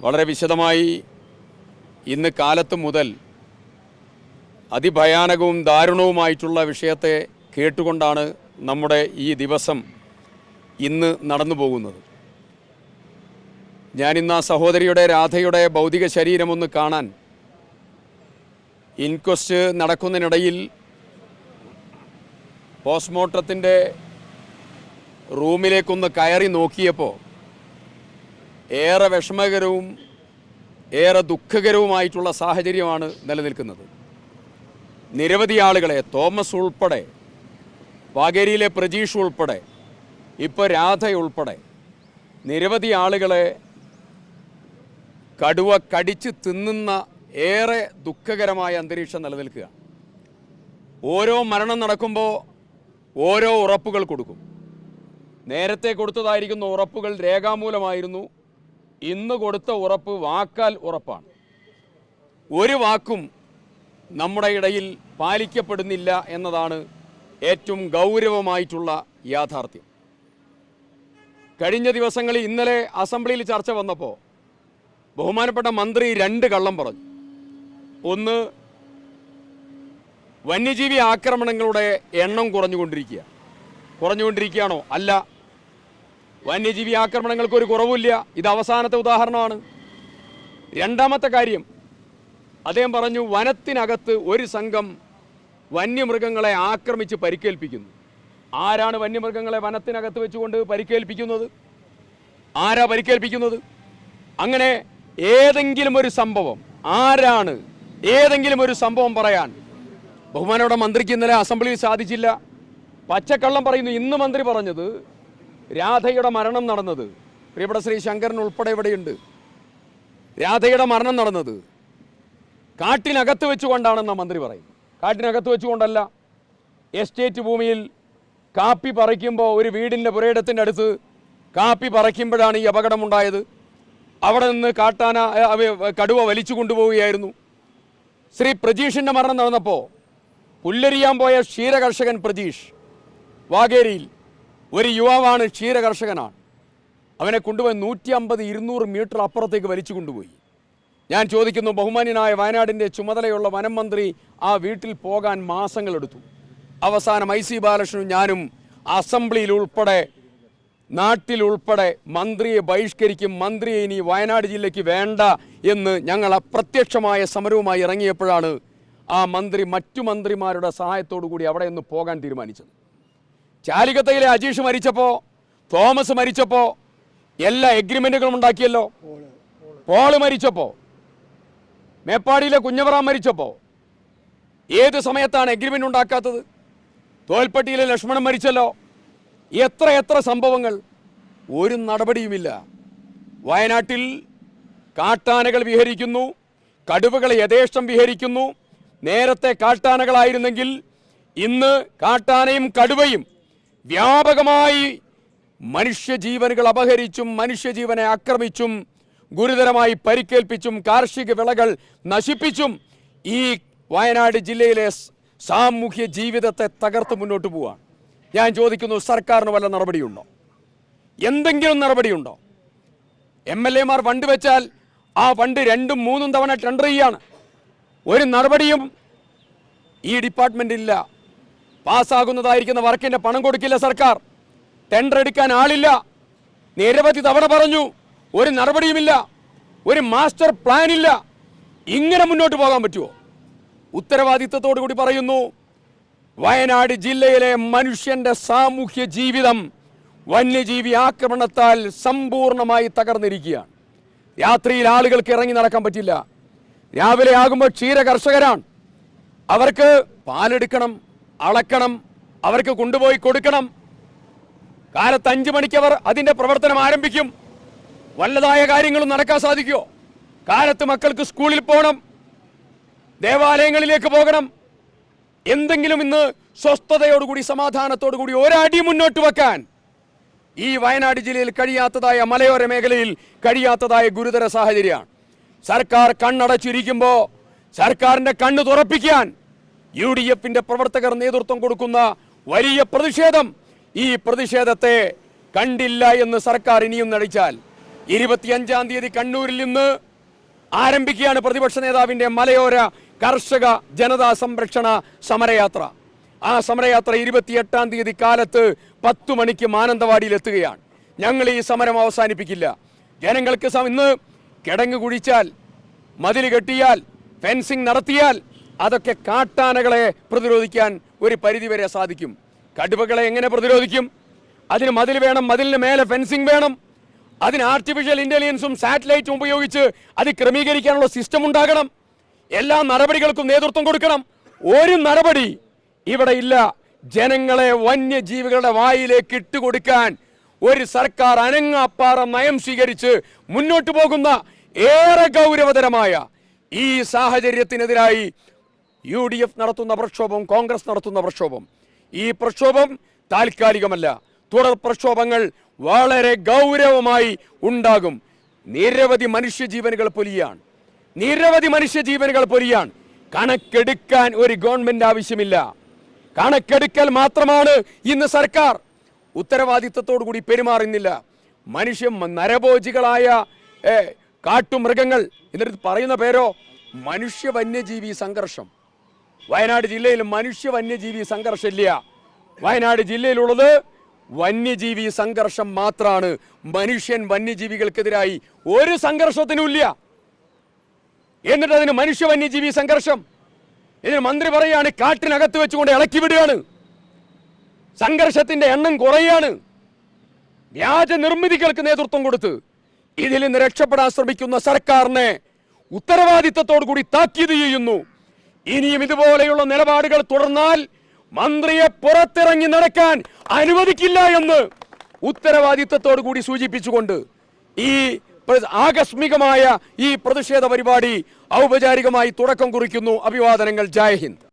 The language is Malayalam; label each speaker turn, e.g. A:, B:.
A: വളരെ വിശദമായി ഇന്ന് കാലത്ത് മുതൽ അതിഭയാനകവും ദാരുണവുമായിട്ടുള്ള വിഷയത്തെ കേട്ടുകൊണ്ടാണ് നമ്മുടെ ഈ ദിവസം ഇന്ന് നടന്നു പോകുന്നത്. ഞാനിന്ന് ആ സഹോദരിയുടെ രാധയുടെ ഭൗതിക ശരീരമൊന്ന് കാണാൻ ഇൻക്വസ്റ്റ് നടക്കുന്നതിനിടയിൽ പോസ്റ്റ്മോർട്ടത്തിന്റെ റൂമിലേക്കൊന്ന് കയറി നോക്കിയപ്പോൾ ഏറെ വിഷമകരവും ഏറെ ദുഃഖകരവുമായിട്ടുള്ള സാഹചര്യമാണ് നിലനിൽക്കുന്നത്. നിരവധി ആളുകളെ തോമസ് ഉൾപ്പെടെ വാഗേരിയിലെ പ്രജീഷ് ഉൾപ്പെടെ ഇപ്പോൾ രാധ ഉൾപ്പെടെ നിരവധി ആളുകളെ കടുവ കടിച്ച് തിന്നുന്ന ഏറെ ദുഃഖകരമായ അന്തരീക്ഷം നിലനിൽക്കുക. ഓരോ മരണം നടക്കുമ്പോൾ ഓരോ ഉറപ്പുകൾ കൊടുക്കും. നേരത്തെ കൊടുത്തതായിരിക്കുന്ന ഉറപ്പുകൾ രേഖാമൂലമായിരുന്നു. ഇന്ന് കൊടുത്ത ഉറപ്പ് വാക്കാൽ ഉറപ്പാണ്. ഒരു വാക്കും നമ്മുടെ ഇടയിൽ പാലിക്കപ്പെടുന്നില്ല എന്നതാണ് ഏറ്റവും ഗൗരവമായിട്ടുള്ള യാഥാർത്ഥ്യം. കഴിഞ്ഞ ദിവസങ്ങളിൽ ഇന്നലെ അസംബ്ലിയിൽ ചർച്ച വന്നപ്പോൾ ബഹുമാനപ്പെട്ട മന്ത്രി രണ്ട് കള്ളം പറഞ്ഞു. ഒന്ന് വന്യജീവി ആക്രമണങ്ങളുടെ എണ്ണം കുറഞ്ഞുകൊണ്ടിരിക്കുക കുറഞ്ഞുകൊണ്ടിരിക്കുകയാണോ? അല്ല. വന്യജീവി ആക്രമണങ്ങൾക്ക് ഒരു കുറവില്ല ഇത് അവസാനത്തെ ഉദാഹരണമാണ്. രണ്ടാമത്തെ കാര്യം അദ്ദേഹം പറഞ്ഞു വനത്തിനകത്ത് ഒരു സംഘം വന്യമൃഗങ്ങളെ ആക്രമിച്ച് പരിക്കേൽപ്പിക്കുന്നു. ആരാണ് വന്യമൃഗങ്ങളെ വനത്തിനകത്ത് വെച്ചുകൊണ്ട് പരിക്കേൽപ്പിക്കുന്നത്? ആരാ പരിക്കേൽപ്പിക്കുന്നത്? അങ്ങനെ ഏതെങ്കിലും ഒരു സംഭവം ആരാണ് ഏതെങ്കിലും ഒരു സംഭവം പറയാൻ. ബഹുമാനോടെ മന്ത്രിക്ക് ഇന്നലെ അസംബ്ലിയിൽ സാധിച്ചില്ല. പച്ചക്കള്ളം പറയുന്നു ഇന്ന് മന്ത്രി പറഞ്ഞത് രാധയുടെ മരണം നടന്നത്. പ്രിയപ്പെട്ട ശ്രീ ശങ്കരൻ ഉൾപ്പെടെ ഇവിടെയുണ്ട്. രാധയുടെ മരണം നടന്നത്. കാട്ടിനകത്ത് വെച്ചുകൊണ്ടാണെന്ന മന്ത്രി പറയും കാട്ടിനകത്ത് വെച്ചുകൊണ്ടല്ല. എസ്റ്റേറ്റ് ഭൂമിയിൽ കാപ്പി പറിക്കുമ്പോൾ ഒരു വീടിന്റെ പുരയിടത്തിന്റെ അടുത്ത് കാപ്പി പറിക്കുമ്പോഴാണ് ഈ അപകടമുണ്ടായത്. അവിടെ നിന്ന് കാട്ടാന കടുവ വലിച്ചു കൊണ്ടുപോവുകയായിരുന്നു. ശ്രീ പ്രജീഷിന്റെ മരണം നടന്നപ്പോൾ പുല്ലരിയാൻ പോയ ക്ഷീരകർഷകൻ പ്രജീഷ് വാഗേരിയിൽ ഒരു യുവാവാണ് ക്ഷീരകർഷകനാണ്. അവനെ കൊണ്ടുപോയി നൂറ്റി അമ്പത് ഇരുന്നൂറ് മീറ്റർ അപ്പുറത്തേക്ക് വലിച്ചു കൊണ്ടുപോയി. ഞാൻ ചോദിക്കുന്നു ബഹുമാന്യനായ വയനാടിന്റെ ചുമതലയുള്ള വനം മന്ത്രി ആ വീട്ടിൽ പോകാൻ മാസങ്ങളെടുത്തു അവസാനം ഐ സി ബാലകൃഷ്ണനും ഞാനും അസംബ്ലിയിൽ ഉൾപ്പെടെ നാട്ടിലുൾപ്പെടെ മന്ത്രിയെ ബഹിഷ്കരിക്കും മന്ത്രിയെ ഇനി വയനാട് ജില്ലയ്ക്ക് വേണ്ട എന്ന് ഞങ്ങൾ അപ്രത്യക്ഷമായ സമരവുമായി ഇറങ്ങിയപ്പോഴാണ് ആ മന്ത്രി മറ്റു മന്ത്രിമാരുടെ സഹായത്തോടു കൂടി അവിടെ നിന്ന് പോകാൻ തീരുമാനിച്ചത്. ചാലിക്കത്തയിലെ അജീഷ് മരിച്ചപ്പോൾ തോമസ് മരിച്ചപ്പോൾ എല്ലാ എഗ്രിമെന്റുകളും ഉണ്ടാക്കിയല്ലോ. പോൾ മരിച്ചപ്പോൾ മേപ്പാടിയിലെ കുഞ്ഞവറ മരിച്ചപ്പോൾ ഏത് സമയത്താണ് എഗ്രിമെന്റ് ഉണ്ടാക്കാത്തത്? തോൽപ്പട്ടിയിലെ ലക്ഷ്മണൻ മരിച്ചല്ലോ. എത്ര എത്ര സംഭവങ്ങൾ. ഒരു നടപടിയുമില്ല. വയനാട്ടിൽ കാട്ടാനകൾ വിഹരിക്കുന്നു കടുവകൾ യഥേഷ്ടം വിഹരിക്കുന്നു. നേരത്തെ കാട്ടാനകളായിരുന്നെങ്കിൽ ഇന്ന് കാട്ടാനയും കടുവയും വ്യാപകമായി മനുഷ്യജീവനുകൾ അപഹരിച്ചും മനുഷ്യജീവനെ ആക്രമിച്ചും ഗുരുതരമായി പരിക്കേൽപ്പിച്ചും കാർഷിക വിളകൾ നശിപ്പിച്ചും ഈ വയനാട് ജില്ലയിലെ സാമൂഹ്യ ജീവിതത്തെ തകർത്ത് മുന്നോട്ട് പോവാണ് ഞാൻ ചോദിക്കുന്നു സർക്കാരിന് വല്ല നടപടിയുണ്ടോ? എന്തെങ്കിലും നടപടിയുണ്ടോ? എം എൽ എമാർ ഫണ്ട് വെച്ചാൽ ആ ഫണ്ട് രണ്ടും മൂന്നും തവണ ടെൻഡർ ചെയ്യാണ്. ഒരു നടപടിയും ഈ ഡിപ്പാർട്ട്മെന്റില്ല പാസ്സാകുന്നതായിരിക്കുന്ന വർക്കിന്റെ പണം കൊടുക്കില്ല സർക്കാർ. ടെൻഡർ എടുക്കാൻ ആളില്ല. നിരവധി തവണ പറഞ്ഞു ഒരു നടപടിയുമില്ല ഒരു മാസ്റ്റർ പ്ലാൻ ഇല്ല. ഇങ്ങനെ മുന്നോട്ട് പോകാൻ പറ്റുമോ ഉത്തരവാദിത്തത്തോടു കൂടി പറയുന്നു വയനാട് ജില്ലയിലെ മനുഷ്യന്റെ സാമൂഹ്യ ജീവിതം വന്യജീവി ആക്രമണത്താൽ സമ്പൂർണമായി തകർന്നിരിക്കുകയാണ്. രാത്രിയിൽ ആളുകൾക്ക് ഇറങ്ങി നടക്കാൻ പറ്റില്ല. രാവിലെ ആകുമ്പോൾ ക്ഷീര കർഷകരാണ് അവർക്ക് പാലെടുക്കണം അളക്കണം അവർക്ക് കൊണ്ടുപോയി കൊടുക്കണം. കാലത്ത് അഞ്ചു മണിക്ക് അവർ അതിന്റെ പ്രവർത്തനം ആരംഭിക്കും. വല്ലതായ കാര്യങ്ങളും നടക്കാൻ സാധിക്കുമോ കാലത്ത് മക്കൾക്ക് സ്കൂളിൽ പോകണം ദേവാലയങ്ങളിലേക്ക് പോകണം. എന്തെങ്കിലും ഇന്ന് സ്വസ്ഥതയോടുകൂടി സമാധാനത്തോടുകൂടി ഒരടി മുന്നോട്ട് വെക്കാൻ ഈ വയനാട് ജില്ലയിൽ കഴിയാത്തതായ മലയോര മേഖലയിൽ കഴിയാത്തതായ ഗുരുതര സാഹചര്യമാണ്. സർക്കാർ കണ്ണടച്ചിരിക്കുമ്പോൾ സർക്കാരിന്റെ കണ്ണ് തുറപ്പിക്കാൻ യു ഡി എഫിന്റെ പ്രവർത്തകർ നേതൃത്വം കൊടുക്കുന്ന വലിയ പ്രതിഷേധം. ഈ പ്രതിഷേധത്തെ കണ്ടില്ല എന്ന് സർക്കാർ ഇനിയും നടിച്ചാൽ. ഇരുപത്തിയഞ്ചാം തീയതി കണ്ണൂരിൽ നിന്ന് ആരംഭിക്കുകയാണ് പ്രതിപക്ഷ നേതാവിന്റെ മലയോര കർഷക ജനതാ സംരക്ഷണ സമരയാത്ര. ആ സമരയാത്ര ഇരുപത്തിയെട്ടാം തീയതി കാലത്ത് പത്തു മണിക്ക് മാനന്തവാടിയിൽ എത്തുകയാണ്. ഞങ്ങൾ ഈ സമരം അവസാനിപ്പിക്കില്ല. ജനങ്ങൾക്ക് ഇന്ന് കിടങ്ങ് കുഴിച്ചാൽ മതിൽ കെട്ടിയാൽ ഫെൻസിംഗ് നടത്തിയാൽ അതൊക്കെ കാട്ടാനകളെ പ്രതിരോധിക്കാൻ ഒരു പരിധിവരെ സാധിക്കും. കടുവകളെ എങ്ങനെ പ്രതിരോധിക്കും? അതിന് മതിൽ വേണം മതിലിന് മേലെ ഫെൻസിങ് വേണം. അതിന് ആർട്ടിഫിഷ്യൽ ഇന്റലിജൻസും സാറ്റലൈറ്റും ഉപയോഗിച്ച് അത് ക്രമീകരിക്കാനുള്ള സിസ്റ്റം ഉണ്ടാകണം. എല്ലാ നടപടികൾക്കും നേതൃത്വം കൊടുക്കണം. ഒരു നടപടി ഇവിടെ ഇല്ല. ജനങ്ങളെ വന്യജീവികളുടെ വായിലേക്ക് ഇട്ടുകൊടുക്കാൻ ഒരു സർക്കാർ അനങ്ങാപ്പാറ നയം സ്വീകരിച്ച് മുന്നോട്ട് പോകുന്ന ഏറെ ഗൗരവതരമായ ഈ സാഹചര്യത്തിനെതിരായി യു ഡി എഫ് നടത്തുന്ന പ്രക്ഷോഭം കോൺഗ്രസ് നടത്തുന്ന പ്രക്ഷോഭം. ഈ പ്രക്ഷോഭം താൽക്കാലികമല്ല. തുടർ പ്രക്ഷോഭങ്ങൾ വളരെ ഗൗരവമായി ഉണ്ടാകും. നിരവധി മനുഷ്യജീവനുകൾ പൊലിയാണ്. നിരവധി മനുഷ്യജീവനുകൾ പൊലിയാണ്. കണക്കെടുക്കാൻ ഒരു ഗവൺമെന്റ് ആവശ്യമില്ല. കണക്കെടുക്കൽ മാത്രമാണ് ഇന്ന് സർക്കാർ. ഉത്തരവാദിത്തത്തോടു കൂടി പെരുമാറുന്നില്ല. മനുഷ്യ നരഭോജികളായ കാട്ടുമൃഗങ്ങൾ എന്നിട്ട് പറയുന്ന പേരോ? മനുഷ്യ വന്യജീവി സംഘർഷം. വയനാട് ജില്ലയിൽ മനുഷ്യ വന്യജീവി സംഘർഷം ഇല്ല വയനാട് ജില്ലയിലുള്ളത് വന്യജീവി സംഘർഷം മാത്രമാണ് മനുഷ്യൻ വന്യജീവികൾക്കെതിരായി ഒരു സംഘർഷത്തിനും ഇല്ല എന്നിട്ട് അതിന് മനുഷ്യ വന്യജീവി സംഘർഷം. ഇതിന് മന്ത്രി പറയാണ് കാട്ടിനകത്ത് വെച്ചുകൊണ്ട് ഇളക്കി വിടുകയാണ്. സംഘർഷത്തിന്റെ എണ്ണം കുറയാണ്. വ്യാജ നിർമ്മിതികൾക്ക് നേതൃത്വം കൊടുത്ത് ഇതിൽ നിന്ന് രക്ഷപ്പെടാൻ ശ്രമിക്കുന്ന സർക്കാരിനെ ഉത്തരവാദിത്തത്തോടു കൂടി താക്കീത് ചെയ്യുന്നു. ഇനിയും ഇതുപോലെയുള്ള നിലപാടുകൾ തുടർന്നാൽ മന്ത്രിയെ പുറത്തിറങ്ങി നടക്കാൻ അനുവദിക്കില്ല എന്ന് ഉത്തരവാദിത്വത്തോടു കൂടി സൂചിപ്പിച്ചുകൊണ്ട് ഈ ആകസ്മികമായ ഈ പ്രതിഷേധ പരിപാടി ഔപചാരികമായി തുടക്കം കുറിക്കുന്നു. അഭിവാദനങ്ങൾ. ജയ് ഹിന്ദ്.